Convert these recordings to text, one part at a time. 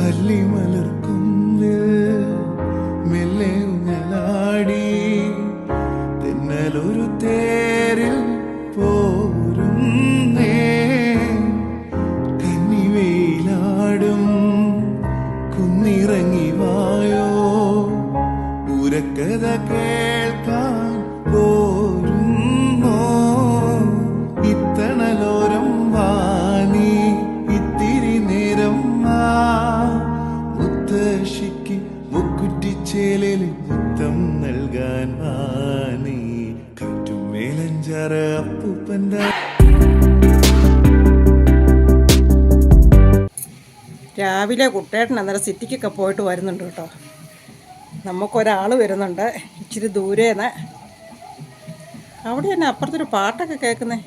हल्ली मल മേലഞ്ചാറ അപ്പൂപ്പന്റെ രാവിലെ കുട്ടേട്ടൻ അന്നേരം സിറ്റിക്കൊക്കെ പോയിട്ട് വരുന്നുണ്ട് കേട്ടോ. നമുക്കൊരാൾ വരുന്നുണ്ട് ഇച്ചിരി ദൂരേന്ന്. അവിടെ തന്നെ അപ്പുറത്തൊരു പാട്ടൊക്കെ കേൾക്കുന്നേ?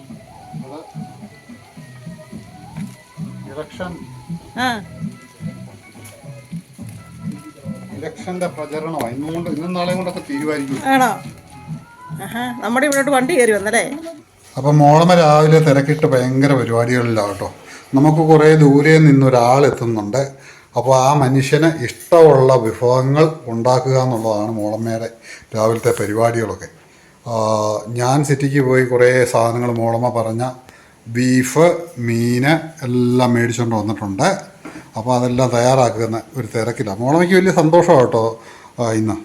ഇലക്ഷൻ. ആ. ഇലക്ഷന്റെ പ്രചരണമാണ് ഇന്നും കൊണ്ട് ഇന്നും നാളെയും കൊണ്ടൊക്കെ തീരുമാനിക്കും. ആണോ? നമ്മുടെ ഇവിടോട്ട് വണ്ടി കയറി വന്നല്ലേ? അപ്പം മോളമ്മ രാവിലെ തിരക്കിട്ട് ഭയങ്കര പരിപാടികളിലാണ് കേട്ടോ നമുക്ക് കുറേ ദൂരെ നിന്നൊരാൾ എത്തുന്നുണ്ട് അപ്പോൾ ആ മനുഷ്യന് ഇഷ്ടമുള്ള വിഭവങ്ങൾ ഉണ്ടാക്കുക എന്നുള്ളതാണ് മോളമ്മയുടെ രാവിലത്തെ പരിപാടികളൊക്കെ. ഞാൻ സിറ്റിക്ക് പോയി കുറേ സാധനങ്ങൾ മോളമ്മ പറഞ്ഞ ബീഫ് മീന് എല്ലാം മേടിച്ചുകൊണ്ട് വന്നിട്ടുണ്ട്. അപ്പോൾ അതെല്ലാം തയ്യാറാക്കുന്ന ഒരു തിരക്കിലാണ്. മോളമ്മയ്ക്ക് വലിയ സന്തോഷമാണ് കേട്ടോ ഇന്ന്.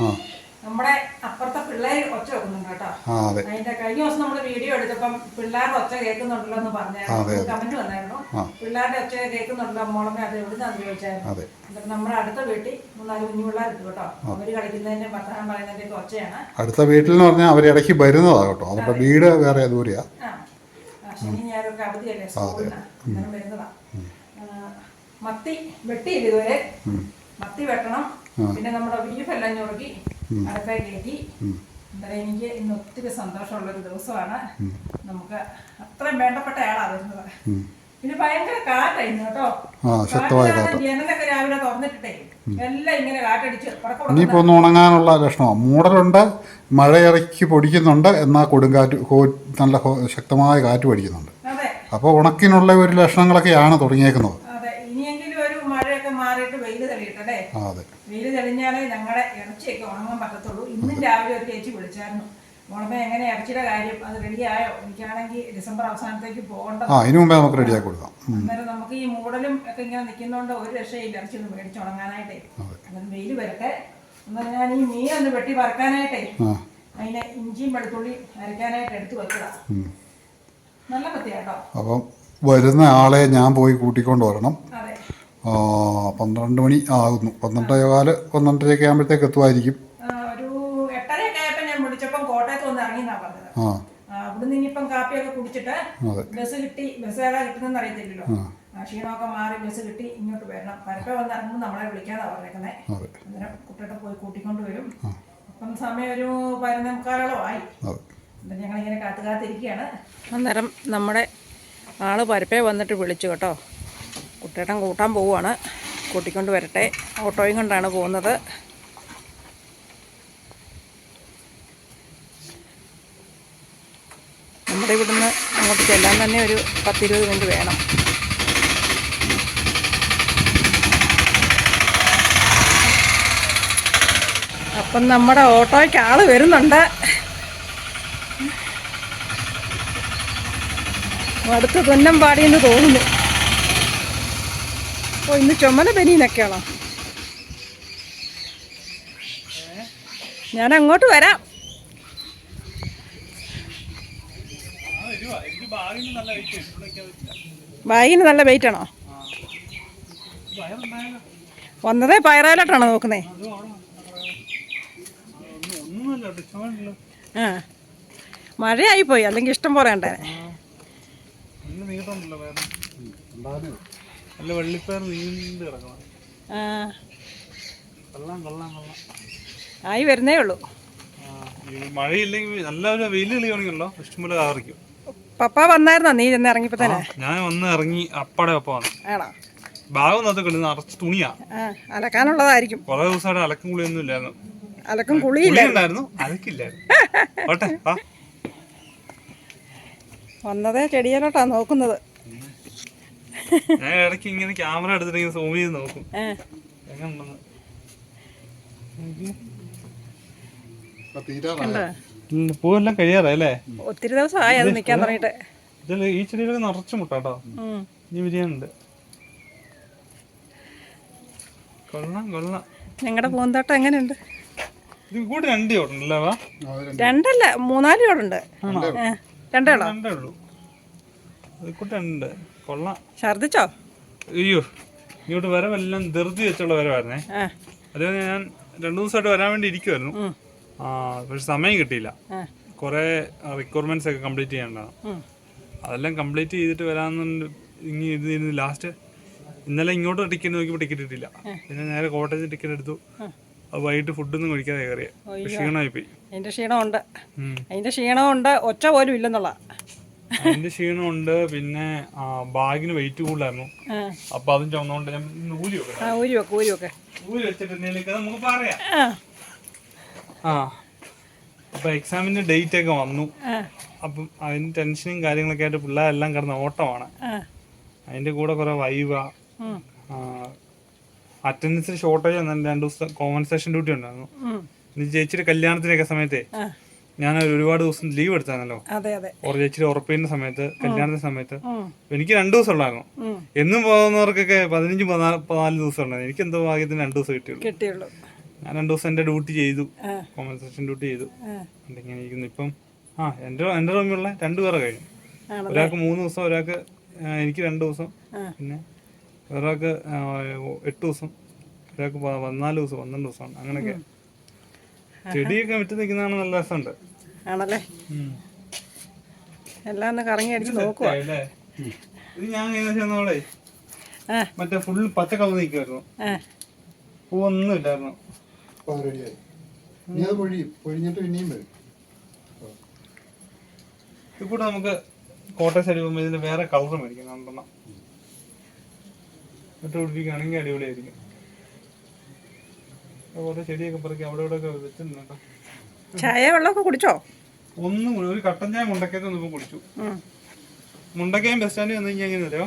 ആ. നമ്മുടെ അപ്പുറത്തെ പിള്ളേർ ഒച്ച വെക്കുന്നുണ്ട് കേട്ടോ. അതെ. അതിന്റെ കഴിഞ്ഞ ദിവസം നമ്മൾ വീഡിയോ എടുത്തപ്പം പിള്ളേരുടെ ഒച്ച കേൾക്കുന്നുണ്ടല്ലോ എന്ന് പറഞ്ഞായിരുന്നു. കമന്റ് വന്നായിരുന്നു. പിള്ളേരുടെ ഒച്ച കേൾക്കുന്നുണ്ടല്ലോ മോളമ്മ അത് എവിടുന്നാന്ന് ചോദിച്ചായിരുന്നു. എന്നിട്ട് നമ്മുടെ അടുത്ത വീട്ടിൽ മൂന്നാൽ കുഞ്ഞു പിള്ളേരുണ്ട് കേട്ടോ. അവർ കളിക്കുന്നതിന്റെ ഭർത്താവ് പറയുന്നതിന്റെ ഒച്ചയാണ്. അടുത്ത വീട്ടിൽ എന്ന് പറഞ്ഞാൽ അവർ ഇടയ്ക്ക് വരുന്നതാ കേട്ടോ. അവരുടെ വീട് വേറെ ദൂരെയാ. ആ. ആ, ശനി ഞായറൊക്കെ അവധിയല്ലേ സ്കൂളിന്. അന്നേരം വരുന്നതാ. മത്തി വെട്ടിയില്ല ഇതുവരെ? മത്തി വെട്ടണം. പിന്നെ നമ്മുടെ ബീഫ് എല്ലാം ഞുറുക്കി. അടുപ്പേ കയറ്റി എനിക്ക് ഇന്ന് ഒത്തിരി സന്തോഷമുള്ള ഒരു ദിവസമാണ് നമുക്ക് അത്രയും വേണ്ടപ്പെട്ട ആളാ വരുന്നത്. പിന്നെ ഭയങ്കര കാറ്റായിരുന്നു കേട്ടോ. ജനലൊക്കെ രാവിലെ തുറന്നിട്ടിട്ടേ. എല്ലാം ഇങ്ങനെ കാറ്റടിച്ച് ഇനിയിപ്പോ ഒന്ന് ഉണങ്ങാനുള്ള ലക്ഷണമാണ് മൂടലുണ്ട് മഴയിറക്കി പൊടിക്കുന്നുണ്ട് എന്നാൽ കൊടുങ്കാറ്റ് നല്ല ശക്തമായ കാറ്റ് പൊടിക്കുന്നുണ്ട് അപ്പോൾ ഉണക്കിനുള്ള ഒരു ലക്ഷണങ്ങളൊക്കെയാണ് തുടങ്ങിയേക്കുന്നത്. അതെ. ഇനിയെങ്കിലും ഒരു മഴയൊക്കെ മാറിയിട്ട് വെയിൽ തെളിയിട്ടല്ലേ അതെ. വെയിൽ തെളിഞ്ഞാലേ ഞങ്ങളുടെ ഇറച്ചിയൊക്കെ ഉണങ്ങാൻ പറ്റത്തുള്ളൂ. ഇന്നും രാവിലെ ഒരു ചേച്ചി വിളിച്ചായിരുന്നു. മോളമേ എങ്ങനെ ഇറച്ചിയുടെ കാര്യം? അത് റെഡിയായോ എനിക്കാണെങ്കിൽ ഡിസംബർ അവസാനത്തേക്ക് പോകേണ്ടത് ആ മുമ്പേ നമുക്ക് റെഡിയാക്കി കൊടുക്കാം. അന്നേരം നമുക്ക് ഈ മൂടലും ഒക്കെ ഇങ്ങനെ നിൽക്കുന്നതുകൊണ്ട് ഒരു രക്ഷയില്ല. ഇറച്ചി ഒന്ന് മേടിച്ച് ഉണങ്ങാനായിട്ടേ. അന്നേരം വെയിൽ വരട്ടെ. എന്നാൽ ഞാൻ ഈ മീൻ ഒന്ന് വെട്ടി വറക്കാനായിട്ടേ. അതിനെ ഇഞ്ചിയും വെളുത്തുള്ളി അരയ്ക്കാനായിട്ട് എടുത്തു വെക്കുക നല്ല പത്തിയാട്ടോ. അപ്പം വരുന്ന ആളെ ഞാൻ പോയി കൂട്ടിക്കൊണ്ട് വരണം. പന്ത്രണ്ട് മണി ആകുന്നു. പന്ത്രണ്ടേ കാൽ പന്ത്രണ്ടരയൊക്കെ ആകുമ്പോഴത്തേക്ക് എത്തുമായിരിക്കും. ആ, ഒരു എട്ടരയൊക്കെ ആയപ്പോൾ ഞാൻ വിളിച്ചപ്പം കോട്ടയത്ത് വന്ന് ഇറങ്ങിയെന്നാ പറഞ്ഞത്. ആ. ആ, അവിടുന്ന് ഇനിയിപ്പം കാപ്പിയൊക്കെ കുടിച്ചിട്ട് അതെ. ബസ് കിട്ടി. ബസ് ഏതാ കിട്ടുന്നെന്ന് അറിയത്തില്ലല്ലോ. ആ, ക്ഷീണമൊക്കെ മാറി ബസ് കിട്ടി. ഇങ്ങോട്ട് വരണം. പരപ്പ വന്ന് ഇറങ്ങുമ്പോൾ നമ്മളെ വിളിക്കാന്നാ പറഞ്ഞേക്കുന്നേ. അതെ. അന്നേരം കുട്ടിയുടെ പോയി കൂട്ടിക്കൊണ്ട് വരും. അപ്പം സമയം ഒരു പതിനൊന്നേ മുക്കാലോളം ആയി അതെ. എന്നിട്ട് ഞങ്ങളിങ്ങനെ കാത്തു കാത്തിരിക്കുകയാണ്. അന്നേരം നമ്മുടെ ആൾ പരപ്പേ വന്നിട്ട് വിളിച്ചു കേട്ടോ. കുട്ടേട്ടൻ കൂട്ടാൻ പോവുകയാണ്. കൂട്ടിക്കൊണ്ട് വരട്ടെ. ഓട്ടോയും കൊണ്ടാണ് പോകുന്നത്. നമ്മുടെ ഇവിടുന്ന് അങ്ങോട്ട് ചെല്ലാൻ തന്നെ ഒരു പത്തിരുപത് മിനിറ്റ് വേണം. അപ്പം നമ്മുടെ ഓട്ടോയ്ക്ക് ആൾ വരുന്നുണ്ട്. അടുത്ത് തുന്നം പാടിയെന്ന് തോന്നുന്നു. ഓ ഇന്ന് ചുമല ബനീനൊക്കെയാണോ ഞാൻ അങ്ങോട്ട് വരാം. ബാഗിന് നല്ല വെയിറ്റ് ആണോ? വന്നതേ പയറാലോട്ടാണോ നോക്കുന്നേ? ആ. മഴയായി പോയി അല്ലെങ്കിൽ ഇഷ്ടം പോലെ ഉണ്ടായിരുന്നു നല്ല വെള്ളിപ്പയർ നീണ്ട് കിടക്കണം. ആ. കൊള്ളാം കൊള്ളാം കൊള്ളാം. ആയി വരുന്നേ ഉള്ളൂ. ആ, ഈ മഴയില്ലെങ്കിൽ നല്ലൊരു വെയിൽ കളിയാണെങ്കിലോ ഇഷ്ടംപോലെ കാറിക്കും പപ്പ വന്നായിരുന്നോ നീ ചെന്ന് ഇറങ്ങിയപ്പോ തന്നെ? ഞാൻ വന്ന് ഇറങ്ങി അപ്പടെ ഒപ്പമാണ് ആണോ? ഭാഗം നത്ത് കളി നിറച്ച് തുണിയാ. ആ അലക്കാനുള്ളതായിരിക്കും. കുറെ ദിവസമായിട്ട് അലക്കും കുളിയൊന്നും ഇല്ലായിരുന്നു. അലക്കും കുളിയില്ല കുളി ഉണ്ടായിരുന്നു അലക്കില്ലായിരുന്നു. ഓട്ടെ ആ വന്നതേ ചെടിയിലോട്ടാ നോക്കുന്നത്. ഞാൻ ഇടയ്ക്ക് ഇങ്ങനെ ക്യാമറ എടുത്തിട്ട് ഇങ്ങനെ സൂം ചെയ്ത് നോക്കും. പൂവെല്ലാം കഴിയാറല്ലേ ഒത്തിരി ദിവസമായി അത് നിക്കാൻ തുടങ്ങിട്ട് ഇതിൽ ഈ ചെടിയിലൊക്കെ നിറച്ച് മുട്ടാട്ടോ. ഈ ബിരിയാണി കൊള്ളാം കൊള്ളാം. ഞങ്ങളുടെ പൂന്തോട്ടം എങ്ങനെയുണ്ട്? ഇത് രണ്ട് ചോട്ടുണ്ടല്ലേ വാ? രണ്ടല്ല മൂന്നാൽ ചോടുണ്ട് രണ്ടേ ഉള്ളൂ. ഇത് കൂടെ ഉണ്ട് കൊള്ളാം. ഛർദിച്ചോ? അയ്യോ ഇങ്ങോട്ട് വരവെല്ലാം ധൃതി വെച്ചുള്ള വരവായിരുന്നേ. അതേപോലെ ഞാൻ രണ്ടു ദിവസമായിട്ട് വരാൻ വേണ്ടി ഇരിക്കുവായിരുന്നു. ആ പക്ഷെ സമയം കിട്ടിയില്ല. കുറെ റിക്വയർമെന്റ്സ് ഒക്കെ കംപ്ലീറ്റ് ചെയ്യേണ്ടതാണ് അതെല്ലാം കംപ്ലീറ്റ് ചെയ്തിട്ട് വരാമെന്നുണ്ട് ഇനി ഇത് ലാസ്റ്റ് ഇന്നലെ ഇങ്ങോട്ട് ടിക്കറ്റ് നോക്കിയപ്പോൾ ടിക്കറ്റ് കിട്ടില്ല പിന്നെ നേരെ കോട്ടയത്ത് ടിക്കറ്റ് എടുത്തു. അത് വൈകിട്ട് ഫുഡൊന്നും കഴിക്കാതെ കയറിയ. ക്ഷീണമായി പോയി അതിന്റെ ക്ഷീണമുണ്ട്. അതിന്റെ ക്ഷീണമുണ്ട്. ഒച്ച പോലും ഇല്ലെന്നുള്ള. അതിന്റെ ക്ഷീണം ഉണ്ട് പിന്നെ ബാഗിന് വെയിറ്റ് കൂടുതലായിരുന്നു. അപ്പൊ അതും ചുമന്നോണ്ട് ഞാൻ ഊരി വെക്കണം ആ ഊരി വെക്ക് ഊരി വെക്ക്. ഊരി വെച്ചിട്ടുണ്ടെങ്കിൽ നമുക്ക് പറയാം. ആ. അപ്പൊ എക്സാമിന്റെ ഡേറ്റ് ഒക്കെ വന്നു. അപ്പൊ അതിന് ടെൻഷനും കാര്യങ്ങളൊക്കെ ആയിട്ട് പിള്ളേരെല്ലാം കിടന്ന ഓട്ടമാണ്. അതിന്റെ കൂടെ കുറെ വൈവ അറ്റൻഡൻസ് അറ്റൻഡൻസിന് ഷോർട്ടേജ് രണ്ടു ദിവസം കോമ്പൻസേഷൻ ഡ്യൂട്ടി ഉണ്ടായിരുന്നു. ചേച്ചിയുടെ കല്യാണത്തിനൊക്കെ സമയത്തെ ഞാൻ ഒരുപാട് ദിവസം ലീവ് എടുത്താണല്ലോ. അതെ അതെ. ചേച്ചിയുടെ ഉറപ്പിന്റെ സമയത്ത് കല്യാണത്തിന്റെ സമയത്ത്. എനിക്ക് രണ്ടു ദിവസം ഉണ്ടാകും എന്നും പോകുന്നവർക്കൊക്കെ പതിനഞ്ച് പതിനാല് ദിവസം ഉണ്ടായിരുന്നു എനിക്ക് എന്തോ ഭാഗ്യത്തിന് രണ്ടു ദിവസം കിട്ടിയുള്ളൂ. കിട്ടിയുള്ളൂ. ഞാൻ രണ്ടു ദിവസം എന്റെ ഡ്യൂട്ടി ചെയ്തു. കോമ്പൻസേഷൻ ഡ്യൂട്ടി ചെയ്തു. ഇങ്ങനെ ഇരിക്കുന്നു? ഇപ്പം ആ എന്റെ എന്റെ റൂമിലുള്ള രണ്ടുപേരെ കഴിഞ്ഞു. ഒരാൾക്ക് മൂന്ന് ദിവസം ഒരാൾക്ക് എനിക്ക് രണ്ടു ദിവസം. പിന്നെ ഒരാൾക്ക് എട്ട് ദിവസം. ഒരാൾക്ക് പതിനാല് ദിവസം പന്ത്രണ്ട് ദിവസമാണ്. അങ്ങനെയൊക്കെ. ചെടിയൊക്കെ വിറ്റ് നിൽക്കുന്നതാണ് നല്ല രസമുണ്ട്. ആണല്ലേ? എല്ലാം ഒന്ന് കറങ്ങി അടിച്ച് നോക്കുക ഇത് ഞാൻ ചെന്നോളെ മറ്റേ ഫുൾ പച്ച കളർ നിൽക്കുമായിരുന്നു പൂവൊന്നും ഇല്ലായിരുന്നു ഇനി അത് പൊഴിയും പൊഴിഞ്ഞിട്ട് പിന്നെയും വരും. ഇത് നമുക്ക് കോട്ടയം സൈഡ് പോകുമ്പോൾ ഇതിന്റെ വേറെ കളർ മേടിക്കാം. രണ്ടെണ്ണം ഇട്ട് പിടിപ്പിക്കുകയാണെങ്കിൽ അടിപൊളിയായിരിക്കും. ഓരോ ചെടിയൊക്കെ പറക്കി അവിടെ ഇവിടെ ഒക്കെ വെച്ചിട്ടുണ്ട്. കേട്ടോ ചായ വെള്ളമൊക്കെ കുടിച്ചോ? ഒന്നും കൂടി ഒരു കട്ടൻ ചായ മുണ്ടക്കയത്ത് വന്നപ്പോൾ കുടിച്ചു. മുണ്ടക്കയം ബസ് സ്റ്റാൻഡിൽ വന്നു കഴിഞ്ഞാൽ എങ്ങനെ അറിയോ?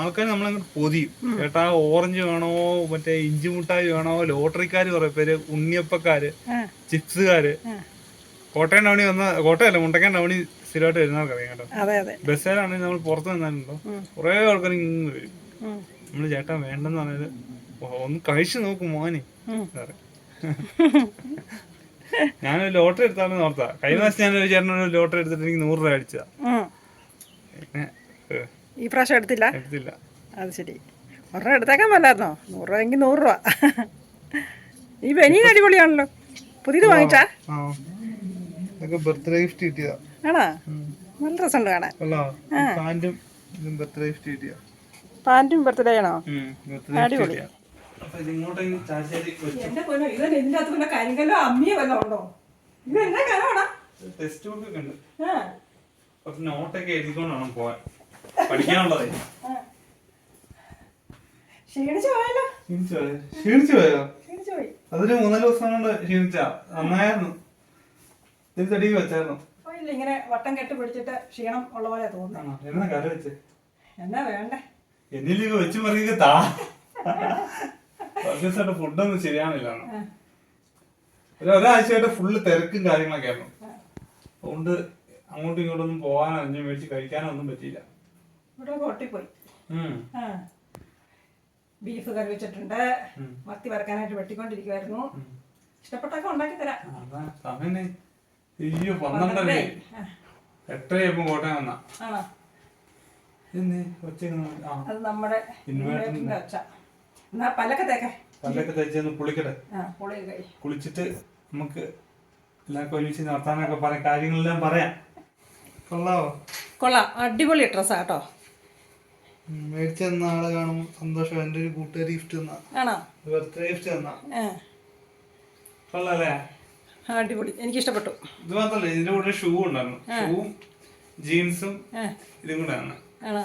ആൾക്കാർ നമ്മളങ്ങോട്ട് പൊതിയും. ചേട്ടാ ഓറഞ്ച് വേണോ മറ്റേ ഇഞ്ചി മുട്ടായി വേണോ ലോട്ടറിക്കാർ കുറെ പേര് ഉണ്ണിയപ്പക്കാര് ചിപ്സുകാര്. കോട്ടയം ടൗണിൽ വന്ന കോട്ടയല്ല മുണ്ടക്കയം ടൗണിൽ സ്ഥിരമായിട്ട് വരുന്നവർക്കറിയാം കേട്ടോ. ബസ് സ്റ്റാൻഡാണെങ്കിൽ നമ്മൾ പുറത്ത് നിന്നാലുണ്ടോ? കുറേ ആൾക്കാർ ഇങ്ങനെ വരും. നമ്മൾ ചേട്ടാ വേണ്ടെന്ന് പറഞ്ഞത് ഒന്ന് കഴിച്ചു നോക്കും മോനെ. ഞാനൊരു ലോട്ടറി എടുത്താണ് ഓർത്താ. കഴിഞ്ഞ പ്രാവശ്യം ഞാനൊരു ചേട്ടനൊരു ലോട്ടറി എടുത്തിട്ട് എനിക്ക് നൂറ് രൂപ അടിച്ചതാ. ഈ പ്രാവശ്യം എടുത്തില്ല? എടുത്തില്ല. അത് ശരി. ഒരെണ്ണം എടുത്തേക്കാൻ മേലായിരുന്നോ? നൂറ് രൂപയെങ്കിൽ നൂറ് രൂപ. ഈ ബനിയൻ അടിപൊളിയാണല്ലോ. പുതിയത് വാങ്ങിച്ചാ? ബർത്ത്ഡേ ഗിഫ്റ്റ് കിട്ടിയതാ. ആണോ? നല്ല രസമുണ്ട് കാണാൻ. പാന്റും ബർത്ത്ഡേ ഗിഫ്റ്റ് കിട്ടിയ. പാന്റും ബർത്ത്ഡേ ആണോ? കിട്ടിയ. അപ്പൊ ഇതിങ്ങോട്ടെങ്കിൽ ചാച്ചേരി എന്റെ പൊന്നോ ഇത് ഇതിന്റെ അകത്ത് വല്ല കരിങ്കല്ലോ അമ്മിയോ വല്ല ഉണ്ടോ? ഇത് എന്നാ കനവാടാ ടെക്സ്റ്റ് ബുക്ക് ഒക്കെ ഉണ്ട്. ആ. കുറച്ച് നോട്ടൊക്കെ എഴുതിക്കൊണ്ടാണ് വേണം പോവാൻ പഠിക്കാനുള്ളതേ ക്ഷീണിച്ചു പോയല്ലോ. ക്ഷീണിച്ചു പോയോ? ക്ഷീണിച്ചു പോയോ? ക്ഷീണിച്ചു പോയി. അതൊരു മൂന്നാൽ ദിവസം കൊണ്ട് ക്ഷീണിച്ച. നന്നായിരുന്നു. ഇത് തടിക്ക് വെച്ചായിരുന്നു. ഇങ്ങനെ വട്ടം കെട്ടി പിടിച്ചിട്ട് ക്ഷീണം ഉള്ള പോലെ തോന്നുന്നു? എന്നാ വെച്ച്? എന്നാ വേണ്ടേ? എന്നിലേക്ക് വെച്ച് മറിയൊക്കെ താ. ദിവസമായിട്ട് ഫുഡൊന്നും ശരിയാണില്ല. ഒരു ഒരാഴ്ചയായിട്ട് ഫുള്ള് തിരക്കും കാര്യങ്ങളൊക്കെ ആയിരുന്നു. അതുകൊണ്ട് അങ്ങോട്ടും ഇങ്ങോട്ടൊന്നും പോകാനോ അഞ്ഞു മേടിച്ച് കഴിക്കാനോ ഒന്നും പറ്റിയില്ല. ഇവിടെ പൊട്ടിപ്പോയി ബീഫ് കറി വെച്ചിട്ടുണ്ട്. മത്തി വറക്കാനായിട്ട് വെട്ടിക്കൊണ്ടിരിക്കുവായിരുന്നു. ഇഷ്ടപ്പെട്ടൊക്കെ ഉണ്ടാക്കി തരാം. അതാ സമയം അയ്യോ പന്ത്രണ്ടല്ലേ ആ, എട്ടരയപ്പം കോട്ടയം വന്നാ. അത് നമ്മുടെ ഇൻവേർട്ടറിന്റെ എന്നാ പല്ലൊക്കെ തേക്കേ. പല്ലൊക്കെ തേച്ചൊന്ന് കുളിക്കട്ടെ. കുളിച്ചിട്ട് നമുക്ക് എല്ലാവർക്കും ഒരുമിച്ച് നടത്താനൊക്കെ പറയാം. കാര്യങ്ങളെല്ലാം പറയാം. കൊള്ളാവോ? കൊള്ളാം. അടിപൊളി ഡ്രസ്സാ കേട്ടോ. ഉം, മേടിച്ച തന്ന ആളെ കാണും സന്തോഷം. എന്റെ ഒരു കൂട്ടുകാരി ഗിഫ്റ്റ് തന്നാ. ആണോ? ബർത്ത്ഡേ ഗിഫ്റ്റ് തന്നാ. കൊള്ളാല്ലേ? അടിപൊളി. എനിക്ക് ഇഷ്ടപ്പെട്ടു ഇത് മാത്രല്ല ഇതിന്റെ കൂടെ ഷൂ ഉണ്ടായിരുന്നു. ഷൂവും ജീൻസും ഇതും കൂടെ ആണ്. ആണോ?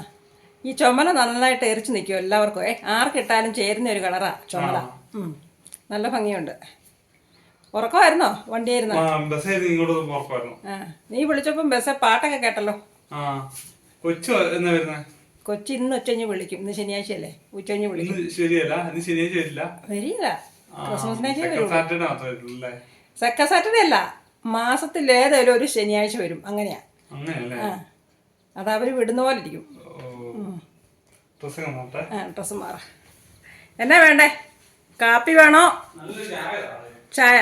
ഈ ചുമല നന്നായിട്ട് എരിച്ചു നിൽക്കും എല്ലാവർക്കും. ഏ ആർക്കിട്ടാലും ചേരുന്ന ഒരു കളറാ ചുമല. നല്ല ഭംഗിയുണ്ട്. ഉറക്കമായിരുന്നോ? വണ്ടിയായിരുന്നോ? ആ നീ വിളിച്ചപ്പം ബസ് പാട്ടൊക്കെ കേട്ടല്ലോ. കൊച്ചു ഇന്ന് ഉച്ചഞ്ഞ് വിളിക്കും. ഇന്ന് ശനിയാഴ്ചയല്ലേ ഉച്ചഞ്ഞ് വിളിക്കും. ശനിയാഴ്ച വരില്ല. അല്ലേ? സെക്ക സാറ്റർഡേ അല്ല. മാസത്തിൽ ഏതായാലും ഒരു ശനിയാഴ്ച വരും. അങ്ങനെയാ. അതവര് വിടുന്ന പോലെ ഇരിക്കും. ഡ്രസ്സ് മാറ. എന്നാ വേണ്ടേ? കാപ്പി വേണോ? ചായ.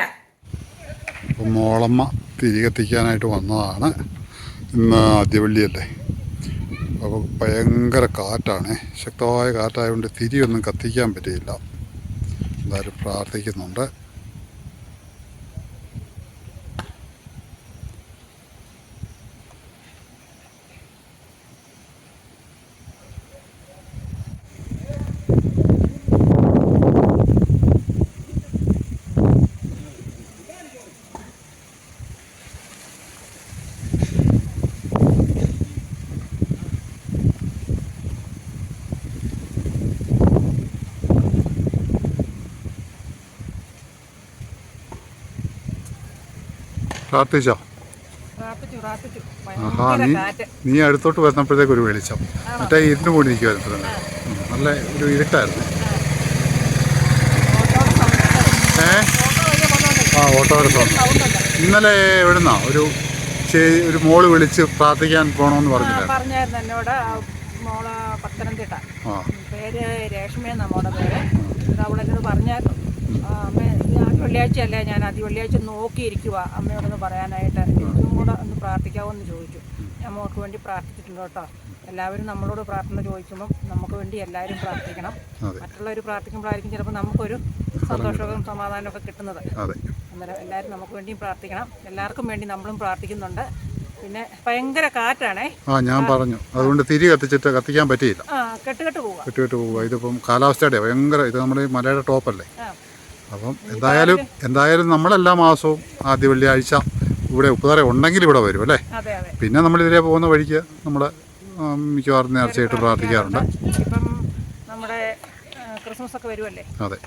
മോളമ്മ തിരി കത്തിക്കാനായിട്ട് വന്നതാണ്. ഇന്ന് ആദ്യവള്ളിയല്ലേ? അപ്പോൾ ഭയങ്കര കാറ്റാണ്. ശക്തമായ കാറ്റായതുകൊണ്ട് തിരിയൊന്നും കത്തിക്കാൻ പറ്റിയില്ല. എന്തായാലും പ്രാർത്ഥിക്കുന്നുണ്ട്. പ്രാർത്ഥിച്ചോ ആഹാ നീ നീ അടുത്തോട്ട് വന്നപ്പോഴത്തേക്ക് ഒരു വെളിച്ചം. മറ്റേ ഇരുന്ന് കൂടി നിൽക്കുമായിരുന്നു നല്ല ഒരു ഇരുട്ടായിരുന്നു. ഏ? ആ ഓട്ടോ എടുത്തോ ഇന്നലെ എവിടുന്നാ? ഒരു ഒരു മോൾ വിളിച്ച് പ്രാർത്ഥിക്കാൻ പോകണമെന്ന് ആ, പറഞ്ഞില്ല? പറഞ്ഞായിരുന്നു എന്നോട്. മോൾ പത്തനംതിട്ട. പേര് രേഷ്മയെന്നാ മോടെ പേര്. അവളെന്നോട് പറഞ്ഞായിരുന്നു. അമ്മ ഈ അല്ലേ ഞാൻ ആദ്യ വെള്ളിയാഴ്ച നോക്കിയിരിക്കുക അമ്മയോടൊന്ന് പറയാനായിട്ട് ഇന്നും കൂടെ ഒന്ന് പ്രാർത്ഥിക്കാമെന്ന് ചോദിച്ചു. ഞാൻ മോൾക്ക് വേണ്ടി പ്രാർത്ഥിച്ചിട്ടുണ്ട് കേട്ടോ. എല്ലാവരും നമ്മളോട് പ്രാർത്ഥന ചോദിക്കുമ്പം നമുക്ക് വേണ്ടി എല്ലാവരും പ്രാർത്ഥിക്കണം. മറ്റുള്ളവർ പ്രാർത്ഥിക്കുമ്പോഴായിരിക്കും ചിലപ്പോൾ നമുക്കൊരു സന്തോഷവും സമാധാനവും ഒക്കെ കിട്ടുന്നത് അന്നേരം എല്ലാവരും നമുക്ക് വേണ്ടിയും പ്രാർത്ഥിക്കണം. എല്ലാവർക്കും വേണ്ടി നമ്മളും പ്രാർത്ഥിക്കുന്നുണ്ട്. പിന്നെ ഭയങ്കര കാറ്റാണേ. ആ ഞാൻ പറഞ്ഞു. അതുകൊണ്ട് തിരി കത്തിച്ചിട്ട് കത്തിക്കാൻ പറ്റിയില്ല. കെട്ടുകെട്ട് പോവുക. കെട്ടുകെട്ട് പോവുക. ഇതിപ്പം കാലാവസ്ഥയുടെ ഭയങ്കര ഇത് നമ്മുടെ മലയുടെ ടോപ്പല്ലേ? അപ്പം എന്തായാലും എന്തായാലും നമ്മളെല്ലാ മാസവും ആദ്യ വെള്ളിയാഴ്ച ഇവിടെ ഉപ്പുതറ ഉണ്ടെങ്കിൽ ഇവിടെ വരും അല്ലേ? പിന്നെ നമ്മൾ ഇതിലെ പോകുന്ന വഴിക്ക് നമ്മൾ മിക്കവാറും നേർച്ചയായിട്ട് പ്രാർത്ഥിക്കാറുണ്ട്. ഇപ്പം നമ്മുടെ ക്രിസ്മസ് ഒക്കെ വരുമല്ലേ അതെ.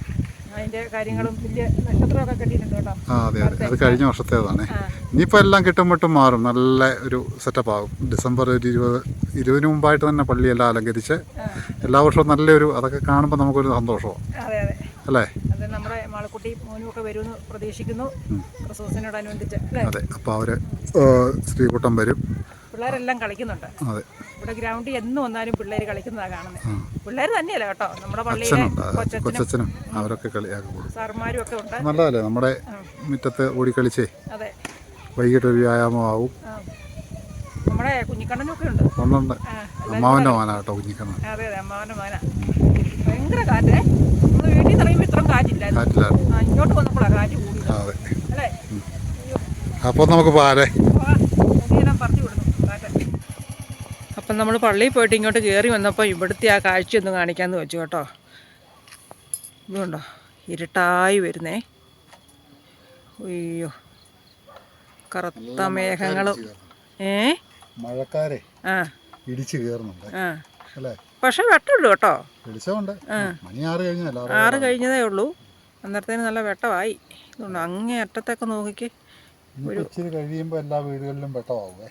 അതിന്റെ കാര്യങ്ങളും വലിയ നക്ഷത്രമൊക്കെ കെട്ടിയിട്ടുണ്ട് കേട്ടോ. ആ അതെ അതെ. അത് കഴിഞ്ഞ വർഷത്തേതാണ് ഇനിയിപ്പോൾ എല്ലാം കിട്ടും വിട്ടും മാറും. നല്ല ഒരു സെറ്റപ്പ് ആകും ഡിസംബർ ഒരു ഇരുപത് ഇരുപതിന് മുമ്പായിട്ട് തന്നെ പള്ളിയെല്ലാം അലങ്കരിച്ച് എല്ലാ വർഷവും നല്ലൊരു അതൊക്കെ കാണുമ്പോൾ നമുക്കൊരു സന്തോഷമാണ് അതെ അതെ. അല്ലേ? അത് നമ്മുടെ മാളക്കുട്ടി മോനും ഒക്കെ വരുമെന്ന് പ്രതീക്ഷിക്കുന്നു. ക്രിസ്മസിനോടനുബന്ധിച്ച് അതെ അപ്പോൾ അവർ സ്ത്രീകൂട്ടം വരും. പിള്ളേരെല്ലാം കളിക്കുന്നുണ്ട്. അതെ. ഇവിടെ ഗ്രൗണ്ടിൽ എന്ന് വന്നാലും പിള്ളേർ കളിക്കുന്നതാണ് കാണുന്നത്. പിള്ളേർ തന്നെയല്ല കേട്ടോ? നമ്മുടെ പള്ളിയിലെ അവരൊക്കെ കൊടുക്കും. ഒക്കെ ഉണ്ട്. നല്ലതല്ലേ? നമ്മുടെ മുറ്റത്ത് ഓടിക്കളിച്ചേ അതെ. വൈകിട്ട് ഒരു വ്യായാമം ആവും. നമ്മുടെ കുഞ്ഞിക്കണ്ണനൊക്കെ ഉണ്ട്. ഒന്നുണ്ട് അമ്മാവന്റെ അമ്മാവന്റെ മോനാട്ടോ കുഞ്ഞിക്കണ്ണൻ. അതെ അതെ അമ്മാവന്റെ മോന. ഭയങ്കര കാറ്റേ നമ്മൾ വീട്ടിൽ നിന്ന് ഇറങ്ങുമ്പോൾ ഇത്രയും കാറ്റില്ലായിരുന്നു. കാറ്റിലായിരുന്നു ആ ഇങ്ങോട്ട് വന്നപ്പോഴാണ് കാറ്റ് കൂടി അല്ലേ? അപ്പോൾ നമുക്ക് പാലേ അപ്പം നമ്മൾ പള്ളിയിൽ പോയിട്ട് ഇങ്ങോട്ട് കയറി വന്നപ്പോൾ ഇവിടുത്തെ ആ കാഴ്ച ഒന്ന് കാണിക്കാമെന്ന് വെച്ചു കേട്ടോ. ഇതുണ്ടോ ഇരുട്ടായി വരുന്നേ. അയ്യോ. കറുത്ത മേഘങ്ങളും. ഏ? മഴക്കാരെ ആ. ഇടിച്ചു കയറുന്നുണ്ട്. ആ. അല്ലേ? പക്ഷെ വെട്ടമുള്ളൂ കേട്ടോ. ആറ് കഴിഞ്ഞതേ ഉള്ളൂ. അന്നേരത്തേന് നല്ല വെട്ടമായി. ഇതുകൊണ്ട് അങ്ങേ അറ്റത്തൊക്കെ നോക്കിക്ക്. കഴിയുമ്പോൾ എല്ലാ വീടുകളിലും വെട്ടമാവേ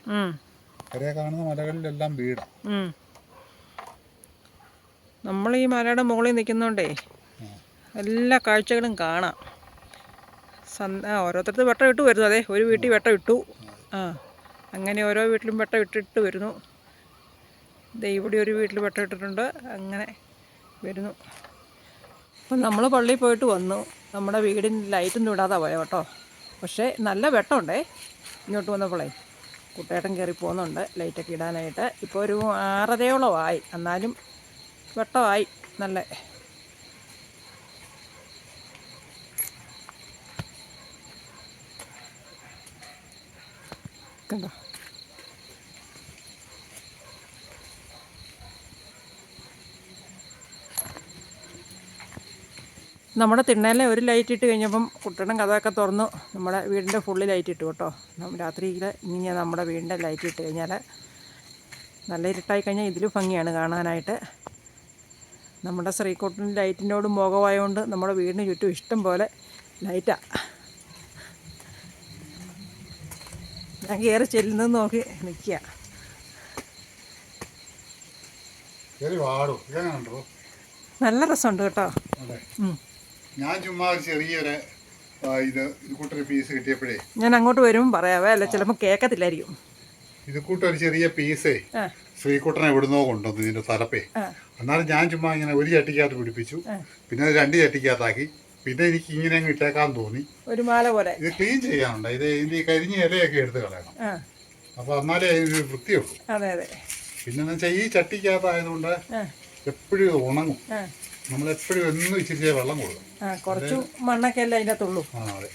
കരയെ കാണുന്ന മലകളിലെല്ലാം വീടാണ് നമ്മൾ ഈ മലയുടെ മുകളിൽ നിൽക്കുന്നോണ്ടേ എല്ലാ കാഴ്ചകളും കാണാം. സന്ത ഓരോരുത്തർക്ക് വെട്ടം ഇട്ട് വരുന്നു. അതെ ഒരു വീട്ടിൽ വെട്ടം ഇട്ടു ആ. അങ്ങനെ ഓരോ വീട്ടിലും വെട്ടം ഇട്ടിട്ട് വരുന്നു. ഇവിടെ ഒരു വീട്ടിൽ പെട്ടിട്ടിട്ടുണ്ട് അങ്ങനെ വരുന്നു. അപ്പം നമ്മൾ പള്ളിയിൽ പോയിട്ട് വന്നു. നമ്മുടെ വീടിന് ലൈറ്റൊന്നും ഇടാതെ പോയ കേട്ടോ. പക്ഷേ നല്ല വെട്ടമുണ്ടേ. ഇങ്ങോട്ട് വന്നപ്പോളേ കുട്ടേട്ടൻ കയറി പോകുന്നുണ്ട് ലൈറ്റൊക്കെ ഇടാനായിട്ട്. ഇപ്പോൾ ഒരു ആറരയോളമായി എന്നാലും വെട്ടമായി. നല്ല കണ്ടോ? നമ്മുടെ തിണ്ണയിലെ ഒരു ലൈറ്റ് ഇട്ട് കഴിഞ്ഞപ്പം കുട്ടണം കഥയൊക്കെ തുറന്നു. നമ്മുടെ വീടിന്റെ ഫുള്ള് ലൈറ്റ് ഇട്ടു കേട്ടോ. രാത്രി രാത്രിയിൽ ഇങ്ങനെ നമ്മുടെ വീടിന്റെ ലൈറ്റ് ഇട്ട് കഴിഞ്ഞാൽ നല്ല ഇരുട്ടായി കഴിഞ്ഞാൽ ഇതിലും ഭംഗിയാണ് കാണാനായിട്ട്. നമ്മുടെ ശ്രീകുട്ടൻ ലൈറ്റിനോട് മുഖമായതുകൊണ്ട് നമ്മുടെ വീടിന് ചുറ്റും ഇഷ്ടം പോലെ ലൈറ്റാണ് ഞാൻ കയറി ചെല്ലുന്നത് നോക്കി നിൽക്കുക. നല്ല രസമുണ്ട് കേട്ടോ. ഞാൻ ചുമ്മാ ഒരു ചെറിയൊരു ഇത് കൂട്ടൊരു പീസ് കിട്ടിയപ്പോഴേ. ഞാൻ അങ്ങോട്ട് വരും പറയാവേ. അല്ല ചിലപ്പോൾ കേൾക്കത്തില്ലായിരിക്കും ഇത് കൂട്ടൊരു ചെറിയ പീസേ ശ്രീകുട്ടനെ എവിടുന്നോ കൊണ്ടുവന്നു ഇതിന്റെ തലപ്പേ. എന്നാലും ഞാൻ ചുമ്മാ ഇങ്ങനെ ഒരു ചട്ടിക്കകത്ത് പിടിപ്പിച്ചു. പിന്നെ അത് രണ്ട് ചട്ടിക്കകത്താക്കി. പിന്നെ എനിക്ക് ഇങ്ങനെ അങ്ങ് ഇട്ടേക്കാൻ തോന്നി. ഒരു മാല പോലെ. ഇത് ക്ലീൻ ചെയ്യാനുണ്ട്. ഇത് ഇതിന്റെ കരിഞ്ഞ ഇലയൊക്കെ എടുത്ത് കളയണം. അപ്പൊ എന്നാലേ അതിനൊരു വൃത്തിയുള്ളൂ. പിന്നെ എന്ന് വെച്ചാൽ ഈ ചട്ടിക്കകത്തായതുകൊണ്ട് എപ്പോഴും ഉണങ്ങും. നമ്മൾ എപ്പോഴും എന്നും ഇച്ചിരി വെള്ളം കൊടുക്കണം ആ കുറച്ച് മണ്ണൊക്കെ അല്ലേ അതിന്റെ അകത്തുള്ളൂ. ആ അതെ.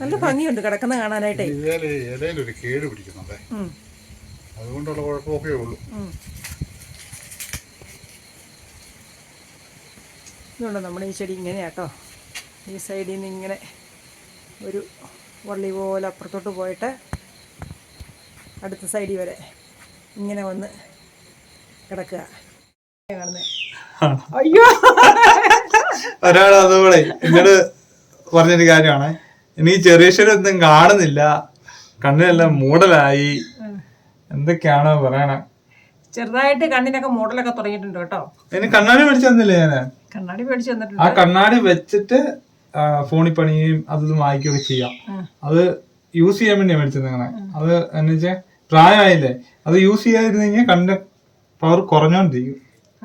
നല്ല ഭംഗിയുണ്ട് കിടക്കുന്ന കാണാനായിട്ടേ. ഇതേൽ ഇലയിലൊരു കേട് പിടിക്കുന്നുണ്ട്. ഉം, അതുകൊണ്ടുള്ള കുഴപ്പമൊക്കെ ഉള്ളൂ. ഉം. ഇതുകൊണ്ട് നമ്മുടെ ഈ ചെടി ഇങ്ങനെയാട്ടോ ഈ സൈഡിൽ നിന്ന് ഇങ്ങനെ ഒരു വള്ളി പോലെ അപ്പുറത്തോട്ട് പോയിട്ട് അടുത്ത സൈഡിൽ വരെ ഇങ്ങനെ വന്ന് കിടക്കുക. കാണുന്നത് അയ്യോ. ഒരാൾ അതുപോലെ എന്നോട് പറഞ്ഞൊരു കാര്യമാണ്. എനിക്ക് ചെറിയ ഒന്നും കാണുന്നില്ല. കണ്ണിനെല്ലാം മൂടലായി. എന്തൊക്കെയാണോ പറയണ. ചെറുതായിട്ട് കണ്ണിനൊക്കെ മൂടലൊക്കെ തുടങ്ങിയിട്ടുണ്ട് കേട്ടോ. എനിക്ക് കണ്ണാടി മേടിച്ചു തന്നില്ലേ ഞാൻ കണ്ണാടി മേടിച്ചു തന്നിട്ട് ആ കണ്ണാടി വെച്ചിട്ട് ഫോണിൽ പണിയും അതും വായിക്കുകയൊക്കെ ചെയ്യാം. അത് യൂസ് ചെയ്യാൻ വേണ്ടി മേടിച്ചത് അങ്ങനെ അത് എന്നുവെച്ചാൽ പ്രായമായില്ലേ? അത് യൂസ് ചെയ്യാതിരുന്നെങ്കിൽ കണ്ണിന്റെ പവർ കുറഞ്ഞോണ്ടിരിക്കും.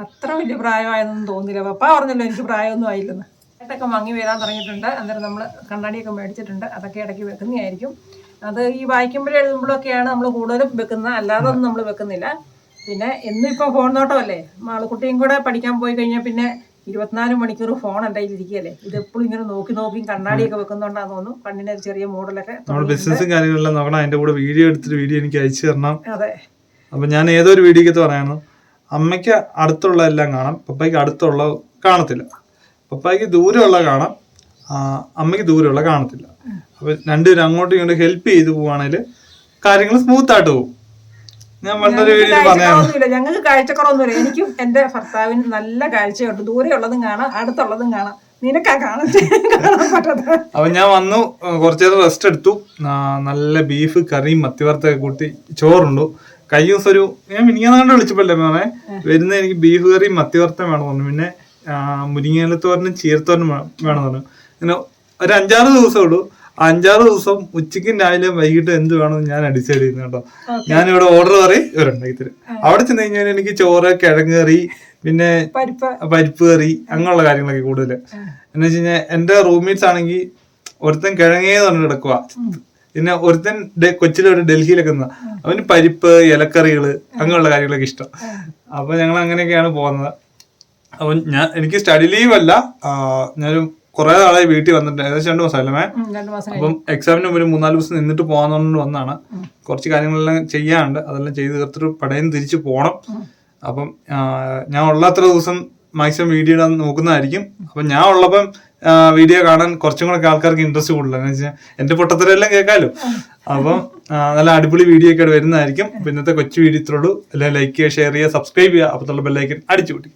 അത്ര വലിയ പ്രായമായതൊന്നും തോന്നില്ല പപ്പ പറഞ്ഞല്ലോ എനിക്ക് പ്രായമൊന്നും ആയില്ലെന്ന്. ഇതൊക്കെ മങ്ങി വരാൻ തുടങ്ങിയിട്ടുണ്ട്. അന്നേരം നമ്മൾ കണ്ണാടിയൊക്കെ മേടിച്ചിട്ടുണ്ട്. അതൊക്കെ ഇടയ്ക്ക് വെക്കുന്നതായിരിക്കും. അത് ഈ വായിക്കുമ്പോഴേ എഴുതുമ്പോഴൊക്കെയാണ് നമ്മൾ കൂടുതലും വെക്കുന്നത് അല്ലാതെ ഒന്നും നമ്മൾ വെക്കുന്നില്ല. പിന്നെ എന്നും ഇപ്പോൾ ഫോൺ നോട്ടമല്ലേ? മാളുക്കുട്ടിയും കൂടെ പഠിക്കാൻ പോയി കഴിഞ്ഞാൽ പിന്നെ ഇരുപത്തിനാല് മണിക്കൂർ ഫോൺ എന്റെ കയ്യിലിരിക്കുകയല്ലേ ഇത് എപ്പോഴും ഇങ്ങനെ നോക്കി നോക്കി കണ്ണാടിയൊക്കെ വെക്കുന്നുണ്ടാന്ന് തോന്നുന്നു. കണ്ണിന് ഒരു ചെറിയ മോഡലൊക്കെ ബിസിനസ്സും കാര്യങ്ങളെല്ലാം നോക്കണം. അതിന്റെ കൂടെ വീഡിയോ എടുത്തിട്ട് വീഡിയോ എനിക്ക് അയച്ചു തരണം. അതെ. അപ്പൊ ഞാൻ ഏതൊരു വീഡിയോക്ക് പറയാണ് അമ്മയ്ക്ക് അടുത്തുള്ള എല്ലാം കാണാം. പപ്പായ്ക്ക് അടുത്തുള്ള കാണത്തില്ല. പപ്പായ്ക്ക് ദൂരമുള്ള കാണാം. അമ്മയ്ക്ക് ദൂരമുള്ള കാണത്തില്ല. അപ്പൊ രണ്ടുപേരും അങ്ങോട്ടും ഇങ്ങോട്ടും ഹെൽപ്പ് ചെയ്ത് പോവാണെങ്കിൽ കാര്യങ്ങൾ സ്മൂത്ത് ആയിട്ട് പോകും. ഞാൻ പണ്ടൊരു വീഡിയോ പറഞ്ഞു ഞങ്ങൾക്ക് കാഴ്ചക്കുറവൊന്നുമില്ല എനിക്കും എന്റെ ഭർത്താവിന് നല്ല കാഴ്ചയുണ്ട്. ദൂരെയുള്ളതും കാണാം അടുത്തുള്ളതും കാണാം. നിനക്കാ കാണാൻ പറ്റാത്ത അപ്പൊ ഞാൻ വന്നു കുറച്ചേരം റെസ്റ്റ് എടുത്തു. നല്ല ബീഫ് കറിയും മത്തിവറുത്തൊക്കെ കൂട്ടി ചോറുണ്ടു. കഴിഞ്ഞ ദിവസം ഒരു ഞാൻ മിനിങ്ങാണ്ട് വിളിച്ചപ്പോഴല്ലേ പറഞ്ഞേ വരുന്ന എനിക്ക് ബീഫ് കറിയും മത്തിവർത്തം വേണം പറഞ്ഞു. പിന്നെ മുരിങ്ങയിലത്തോരനും ചീരത്തോരനും വേണം പറഞ്ഞു. ഇങ്ങനെ ഒരു അഞ്ചാറ് ദിവസം ഉള്ളൂ. അഞ്ചാറ് ദിവസം ഉച്ചയ്ക്കും രാവിലെ വൈകിട്ട് എന്ത് വേണം ഞാൻ ഡിസൈഡ് കേട്ടോ. ഞാൻ ഞാനിവിടെ ഓർഡർ പറയും ഇവരുണ്ടാക്കി തരും അവിടെ ചെന്ന് കഴിഞ്ഞാൽ എനിക്ക് ചോറ് കിഴങ്ങ് കറി പിന്നെ പരിപ്പ്. പരിപ്പ് കറി അങ്ങനെയുള്ള കാര്യങ്ങളൊക്കെ കൂടുതൽ എന്ന് വെച്ച് കഴിഞ്ഞാൽ എന്റെ റൂംമേറ്റ്സ് ആണെങ്കിൽ ഒരുത്തൻ കിഴങ്ങേ തന്നെ കിടക്കുക പിന്നെ ഒരുത്തൻ കൊച്ചിലോട്ട് ഡൽഹിയിലൊക്കെ നിന്ന. അവന് പരിപ്പ് ഇലക്കറികൾ അങ്ങനെയുള്ള കാര്യങ്ങളൊക്കെ ഇഷ്ടം. അപ്പൊ ഞങ്ങൾ അങ്ങനെയൊക്കെയാണ് പോകുന്നത്. അപ്പൊ ഞാൻ എനിക്ക് സ്റ്റഡി ലീവ് അല്ല. ഞാനൊരു കുറെ നാളായി വീട്ടിൽ വന്നിട്ടുണ്ട് ഏകദേശം രണ്ടു മാസം അല്ലേ അപ്പം എക്സാമിന് മുമ്പ് മൂന്നാൽ ദിവസം നിന്നിട്ട് പോകാന്നുകൊണ്ട് വന്നാണ്. കുറച്ച് കാര്യങ്ങളെല്ലാം ചെയ്യാണ്ട് അതെല്ലാം ചെയ്ത് തീർത്തിട്ട് പടയം തിരിച്ചു പോകണം അപ്പം ഞാൻ ഞാൻ ഉള്ളത്ര ദിവസം മാക്സിമം വീഡിയോ ഇടാൻ നോക്കുന്നതായിരിക്കും. അപ്പം ഞാൻ ഉള്ളപ്പം വീഡിയോ കാണാൻ കുറച്ചും കൂടെ ആൾക്കാർക്ക് ഇൻട്രസ്റ്റ് കൂടുതലാണ് എന്ന് വെച്ചാൽ എന്റെ പൊട്ടത്തരെല്ലാം കേൾക്കാമല്ലോ അപ്പം നല്ല അടിപൊളി വീഡിയോ ഒക്കെ വരുന്നതായിരിക്കും. ഇന്നത്തെ കൊച്ചു വീഡിയോ ഇത്രയുള്ളൂ എല്ലാം ലൈക്ക് ചെയ്യുക ഷെയർ ചെയ്യുക സബ്സ്ക്രൈബ് ചെയ്യുക. അപ്പത്തുള്ള ബെല്ലൈക്കൻ അടിച്ചു കൂട്ടി